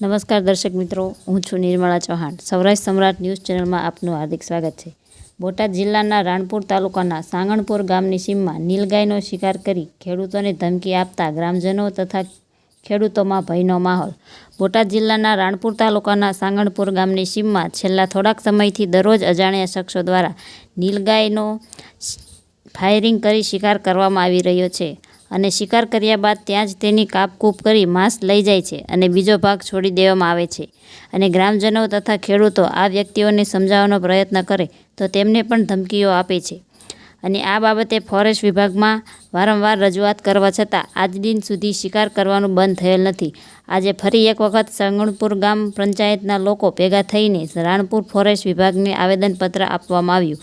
નમસ્કાર દર્શક મિત્રો, હું છું નિર્મળા ચૌહાણ. સૌરાષ્ટ્ર સમ્રાટ ન્યૂઝ ચેનલમાં આપનું હાર્દિક સ્વાગત છે. બોટાદ જિલ્લાના રાણપુર તાલુકાના સાંગણપુર ગામની સીમમાં નીલગાયનો શિકાર કરી ખેડૂતોને ધમકી આપતા ગ્રામજનો તથા ખેડૂતોમાં ભયનો માહોલ. બોટાદ જિલ્લાના રાણપુર તાલુકાના સાંગણપુર ગામની સીમમાં છેલ્લા થોડાક સમયથી દરરોજ અજાણ્યા શખ્સો દ્વારા નીલગાયનો ફાયરિંગ કરી શિકાર કરવામાં આવી રહ્યો છે. અને શિકાર કર્યા બાદ ત્યાં જ તેની કાપકૂપ કરી માંસ લઈ જાય છે અને બીજો ભાગ છોડી દેવામાં આવે છે. અને ગ્રામજનો તથા ખેડૂતો આ વ્યક્તિઓને સમજાવવાનો પ્રયત્ન કરે તો તેમને પણ ધમકીઓ આપે છે. અને આ બાબતે ફોરેસ્ટ વિભાગમાં વારંવાર રજૂઆત કરવા છતાં આજ દિન સુધી શિકાર કરવાનું બંધ થયેલ નથી. આજે ફરી એક વખત સંગણપુર ગામ પંચાયતના લોકો ભેગા થઈને રાણપુર ફોરેસ્ટ વિભાગને આવેદનપત્ર આપવામાં આવ્યું.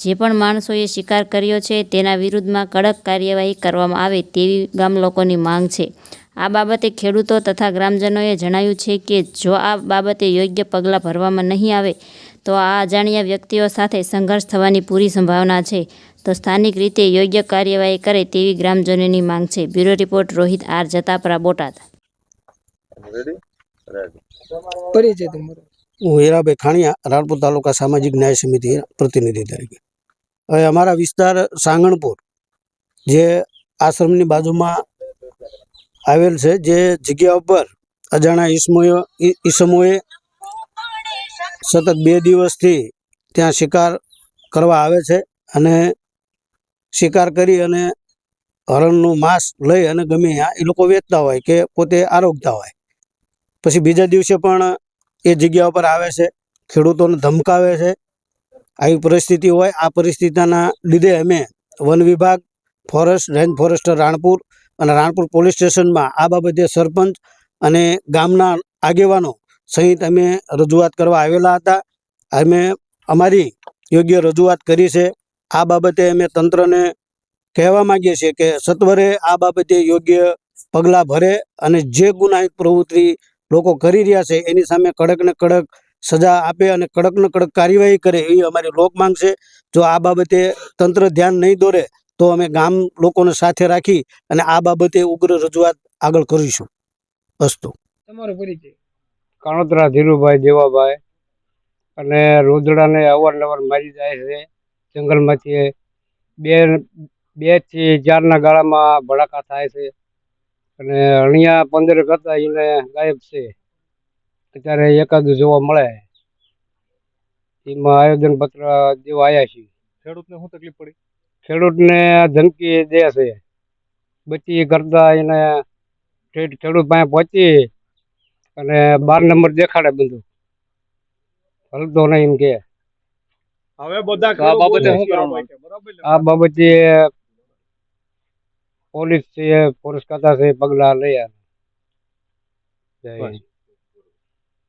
જે પણ માણસોએ શિકાર કર્યો છે તેના વિરુદ્ધમાં કડક કાર્યવાહી કરવામાં આવે તેવી ગામ લોકોની માંગ છે. આ બાબતે ખેડૂતો તથા ગ્રામજનોએ જણાવ્યું છે કે જો આ બાબતે યોગ્ય પગલાં ભરવામાં નહીં આવે તો આ અજાણ્યા વ્યક્તિઓ સાથે સંઘર્ષ થવાની પૂરી સંભાવના છે. તો સ્થાનિક રીતે યોગ્ય કાર્યવાહી કરે તેવી ગ્રામજનોની માંગ છે. Bureau report Rohit R Jatapara Botad. પરિચય તમારો. હું હીરાભાઈ ખાણિયા રાણપુર તાલુકા સામાજિક ન્યાય સમિતિ પ્રતિનિધિ તરીકે. અમારા વિસ્તાર સાંગણપુર, જે આશ્રમની બાજુમાં આવેલ છે, જે જગ્યા ઉપર અજાણા ઈસમોએ ઈસમોએ સતત બે દિવસથી ત્યાં શિકાર કરવા આવે છે અને શિકાર કરી અને હરણનું માંસ લઈ અને ગમે એ લોકો વેચતા હોય કે પોતે આરોગતા હોય. પછી બીજા દિવસે પણ એ જગ્યા ઉપર આવે છે, ખેડૂતોને ધમકાવે છે આવી પરિસ્થિતિ હોય, આ પરિસ્થિતિના લીધે અમે વન વિભાગ, ફોરેસ્ટ રેન્જ ફોરેસ્ટર રાણપુર અને રાણપુર પોલીસ સ્ટેશનમાં આ બાબતે સરપંચ અને ગામના આગેવાનો સહિત અમે રજૂઆત કરવા આવેલા હતા. અમે અમારી યોગ્ય રજૂઆત કરી છે. આ બાબતે અમે તંત્રને કહેવા માંગીએ છીએ કે સત્વરે આ બાબતે યોગ્ય પગલાં ભરે અને જે ગુનાહિત પ્રવૃત્તિ લોકો કરી રહ્યા છે, એની સામે કડક ને કડક સજા આપે અને કડક ને કડક કાર્યવાહી કરે એવી અમારી લોક માંગ છે. જો આ બાબતે તંત્ર ધ્યાન નહીં દોરે તો અમે ગામ લોકોને સાથે રાખી અને આ બાબતે ઉગ્ર રજૂઆત આગળ કરીશું. અસ્તુ. તમારો પરિચય. કાણોતરા ધીરુભાઈ દેવાભાઈ અને રોદડાને અવારનવાર મારી જાય છે. જંગલમાંથી બે બેથી ચારના ગાળામાં ભડાકા થાય છે. અને અણિયા પંદર કરતા એને ગાયબ છે. અત્યારે એકાદું જોવા મળે. એમાં આયોજન પત્ર દેવા આવ્યા છીએ. ખેડૂતને શું તકલીફ પડી? ખેડૂતને ધમકી દે છે. બચી કરતા એને ખેડૂત પાસે પહોંચી અને બાર નંબર દેખાડે બધું. હલતો નહીં એમ કે હવે બધા આ બાબતે શું કરવાનું? આ બાબતે પોલીસ છે પોલીસ ખાતા છે પગલા લઈ હિન્દ.